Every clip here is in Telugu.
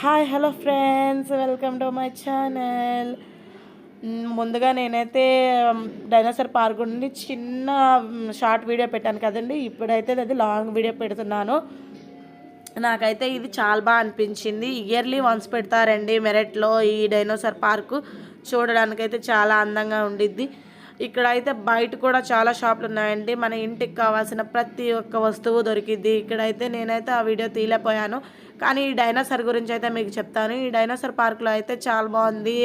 Hi hello friends welcome to my channel ముందుగా నేనైతే డైనోసార్ పార్క్ నుండి చిన్న um, షార్ట్ వీడియో పెట్టాను కదండి. ఇప్పుడైతే అది లాంగ్ వీడియో పెడుతున్నాను. నాకైతే ఇది చాలా బాగా అనిపించింది. ఇయర్లీ వన్స్ పెడతారండి మెరట్లో ఈ డైనోసార్ పార్కు చూడడానికైతే చాలా అందంగా ఉండిద్ది. ఇక్కడ అయితే బయట కూడా చాలా షాపులు ఉన్నాయండి మన ఇంటికి కావాల్సిన ప్రతి ఒక్క వస్తువు దొరికిద్ది. ఇక్కడైతే నేనైతే ఆ వీడియో తీయలేకపోయాను. కానీ ఈ డైనోసార్ గురించి అయితే మీకు చెప్తాను. ఈ డైనోసార్ పార్క్లో అయితే చాలా బాగుంది.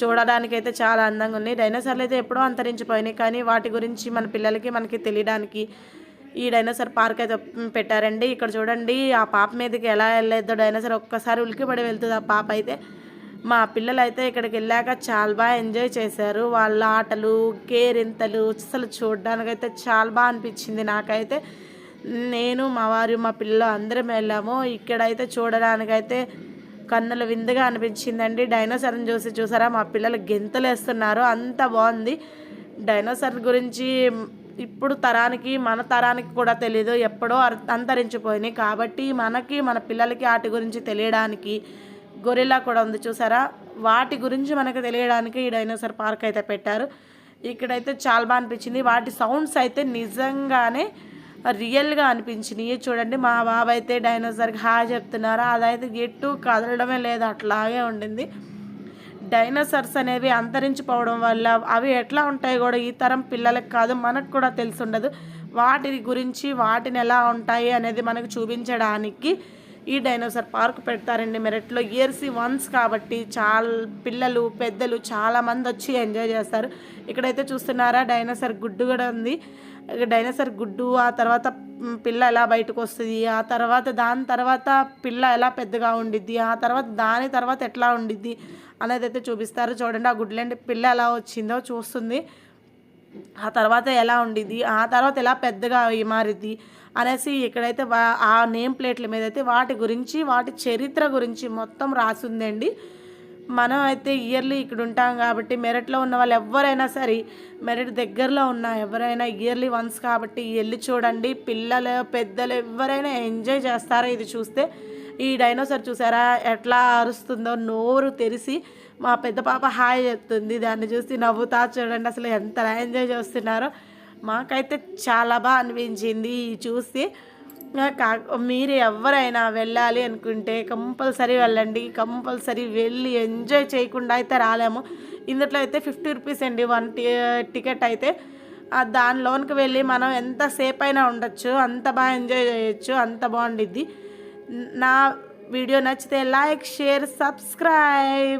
చూడడానికి అయితే చాలా అందంగా ఉంది. డైనోసార్లు అయితే ఎప్పుడో అంతరించిపోయినాయి. కానీ వాటి గురించి మన పిల్లలకి మనకి తెలియడానికి ఈ డైనోసార్ పార్క్ అయితే పెట్టారండి. ఇక్కడ చూడండి ఆ పాప మీదకి ఎలా వెళ్ళేద్దో డైనోసార్ ఒక్కసారి ఉలికిపడి వెళ్తుంది ఆ పాప అయితే. మా పిల్లలు అయితే ఇక్కడికి వెళ్ళాక చాలా బాగా ఎంజాయ్ చేశారు. వాళ్ళ ఆటలు కేరింతలు అసలు చూడడానికైతే చాలా బాగా అనిపించింది నాకైతే. నేను మా వారు మా పిల్లలు అందరం వెళ్ళాము. ఇక్కడైతే చూడడానికైతే కన్నుల విందుగా అనిపించిందండి. డైనోసార్ని చూసి చూసారా? మా పిల్లలు గెంతలేస్తున్నారు. అంత బాగుంది. డైనోసార్ గురించి ఇప్పుడు తరానికి మన తరానికి కూడా తెలీదు. ఎప్పుడో అంతరించిపోయినాయి. కాబట్టి మనకి మన పిల్లలకి వాటి గురించి తెలియడానికి గొరిల్లా కూడా ఉంది చూసారా? వాటి గురించి మనకు తెలియడానికి ఈ డైనోసార్ పార్క్ అయితే పెట్టారు. ఇక్కడైతే చాలా బాగా అనిపించింది. వాటి సౌండ్స్ అయితే నిజంగానే రియల్గా అనిపించినాయి. చూడండి మా బాబు అయితే డైనోసార్కి హా చెప్తున్నారు. అదైతే ఎట్టు కదలడమే లేదు అట్లాగే ఉండింది. డైనోసార్స్ అనేవి అంతరించిపోవడం వల్ల అవి ఎట్లా ఉంటాయి కూడా ఈ తరం పిల్లలకు కాదు మనకు కూడా తెలిసి ఉండదు. వాటి గురించి వాటిని ఎలా ఉంటాయి అనేది మనకు చూపించడానికి ఈ డైనోసార్ పార్క్ పెడతారండి మెరట్లో. ఇయర్సీ వన్స్ కాబట్టి చాలా పిల్లలు పెద్దలు చాలామంది వచ్చి ఎంజాయ్ చేస్తారు. ఇక్కడైతే చూస్తున్నారా డైనోసార్ గుడ్డు కూడా ఉంది. డైనోసార్ గుడ్డు ఆ తర్వాత పిల్ల ఎలా బయటకు వస్తుంది ఆ తర్వాత దాని తర్వాత పిల్ల ఎలా పెద్దగా ఉండిద్ది ఆ తర్వాత దాని తర్వాత ఎట్లా ఉండిద్ది అనేది అయితే చూపిస్తారు. చూడండి ఆ గుడ్లండి పిల్ల ఎలా వచ్చిందో చూస్తుంది. ఆ తర్వాత ఎలా ఉండిద్ది? ఆ తర్వాత ఎలా పెద్దగా మారిద్ది? అనేసి ఇక్కడైతే ఆ నేమ్ ప్లేట్ల మీద అయితే వాటి గురించి వాటి చరిత్ర గురించి మొత్తం రాసిందండి. మనం అయితే ఇయర్లీ ఇక్కడ ఉంటాం కాబట్టి మెరట్లో ఉన్న వాళ్ళు ఎవరైనా సరే మెరట్ దగ్గరలో ఉన్న ఎవరైనా ఇయర్లీ వన్స్ కాబట్టి వెళ్ళి చూడండి. పిల్లలు పెద్దలు ఎవరైనా ఎంజాయ్ చేస్తారో ఇది చూస్తే? ఈ డైనోసార్ చూసారా? ఎట్లా అరుస్తుందో నోరు తెరిసి మా పెద్ద పాప హాయ్ చెప్తుంది. దాన్ని చూసి నవ్వుతా చూడండి అసలు ఎంత ఎంజాయ్ చేస్తున్నారో. మాకైతే చాలా బాగా అనిపించింది. చూసి కా మీరు ఎవరైనా వెళ్ళాలి అనుకుంటే కంపల్సరీ వెళ్ళండి. కంపల్సరీ వెళ్ళి ఎంజాయ్ చేయకుండా అయితే రాలేము. ఇందులో అయితే ఫిఫ్టీ రూపీస్ అండి వన్ టికెట్ అయితే. దానిలోనికి వెళ్ళి మనం ఎంతసేపు అయినా ఉండొచ్చు అంత బాగా ఎంజాయ్ చేయొచ్చు అంత బాగుండిద్ది. నా వీడియో నచ్చితే లైక్ షేర్ సబ్స్క్రైబ్.